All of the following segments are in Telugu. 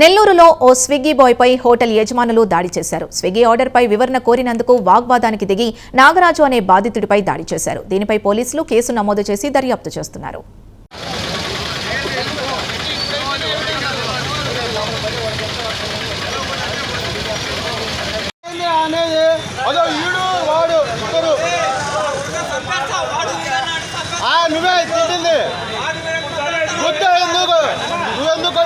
నెల్లూరులో ఓ స్విగ్గీ బాయ్పై హోటల్ యజమానులు దాడి చేశారు. స్విగ్గీ ఆర్డర్పై వివరణ కోరినందుకు వాగ్వాదానికి దిగి నాగరాజు అనే బాధితుడిపై దాడి చేశారు. దీనిపై పోలీసులు కేసు నమోదు చేసి దర్యాప్తు చేస్తున్నారు. నువ్వే తిట్టింది. గుర్తు ఎందుకు? నువ్వెందుకు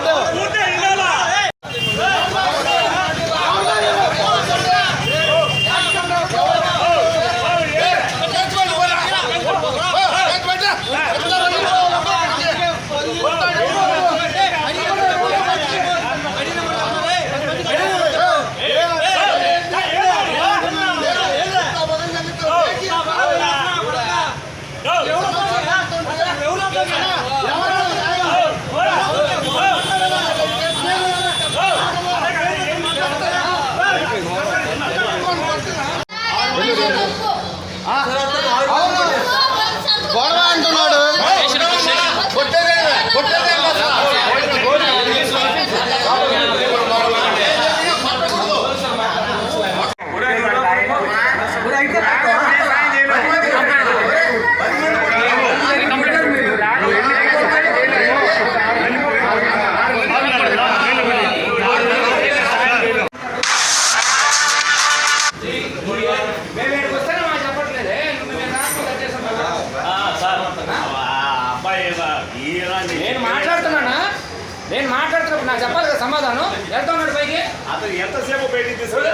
아, నేను మాట్లాడుతున్నానా? నేను మాట్లాడుతున్నప్పుడు నాకు చెప్పాలి కదా సమాధానం? వెళ్తా ఉన్నాడు పైకి? అతను ఎంతసేపు బయటికి తీసుకెళ్ళి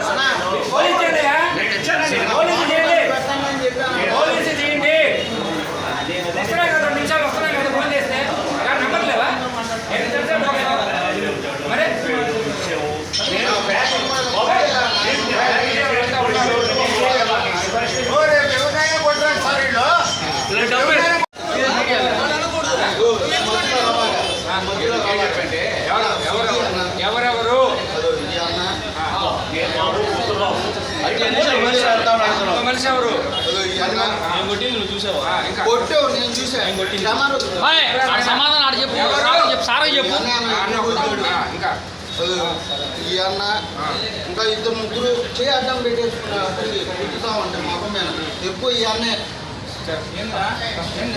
ఎవరెవరు? మనిషి ఎవరు నేను చూసాను కెమెరా సమాధానం ఆడ చెప్పు. సార్ చెప్పు సార్ ఇంకా. ఈ అన్న. ఇంకా ఇద్దరు ముగ్గురు చేయి అడ్డం పెట్టేసుకున్న కుట్టుతా ఉంటారు మొఖం మీద ఎక్కువ ఈ అన్నే.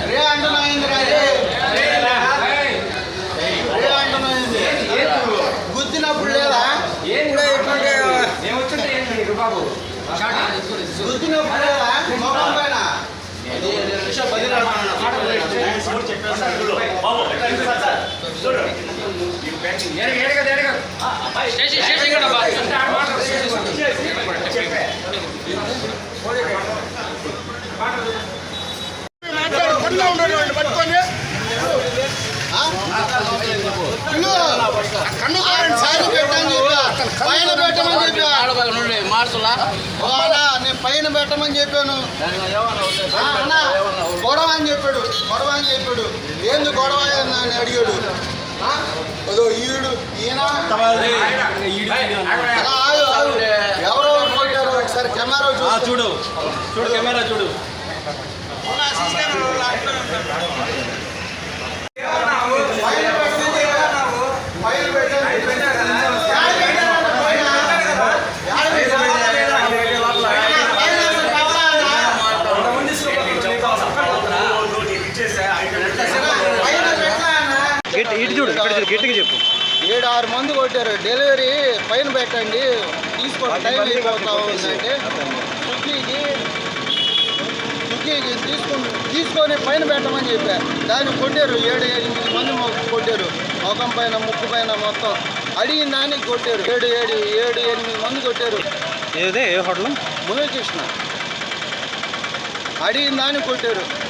రే అంటున్నా ఏందిరా రే ఏయ్, రే అంటున్నా ఏంది గుద్దినప్పుడు లేదా? గుద్దినప్పుడు లేదా? మొఖం పైన. బాబు ఎట్లా ఇస్తారు సార్? చూడు ఏడు ఏడు కదా ఏడు కదా స్టేషన్ స్టేషన్ కూడా బా. అంటే ఆడ మాట్లాడు. ఆ? ఇల్లు కన్ను కారండి సైడ్ పెట్టని చెప్పా పైన పెట్టమని చెప్పా ఆడవాళ్ళ నుండి నేను పైన పెట్టమని చెప్పాను గొడవ అని చెప్పాడు గొడవ అని చెప్పాడు ఏంది గొడవ అని అడిగాడు అదో ఈడు ఈయన అలా ఆగు, ఆగు. ఎవరో కొట్టారు ఒకసారి కెమెరా చూసి చూడు చూడు కెమెరా చూడు పైన పెట్టమని చెప్పాను. పైన పెట్టమని చెప్పాను. యాడ పెట్టానన్నా పైన? యాడ పెట్టాను? పైన అసలు కావాలా అన్నా? నువ్వు నీకు ఇచ్చేసా ఐటమ్ పైన పెట్టాలన్నా? చూడు గట్టిగా చెప్పు. ఏడు ఆరు మంది కొట్టారు. డెలివరీ పైన పెట్టండి. తీసుకోండి. టైం అయిపోతా ఉందంటే స్విగ్గీకి స్విగ్గీకి తీసుకొని తీసుకొని పైన పెట్టమని చెప్పారు దాన్ని కొట్టారు. ఏడు ఎనిమిది మంది కొట్టారు. ముఖం పైన ముక్కు పైన మొత్తం. అడిగిన దానికి కొట్టారు. ఏడు ఏడు ఏడు ఎనిమిది మంది కొట్టారు. ఏదే? ఏ హోటల్? మురళీకృష్ణ. అడిగిన దాన్ని కొట్టారు.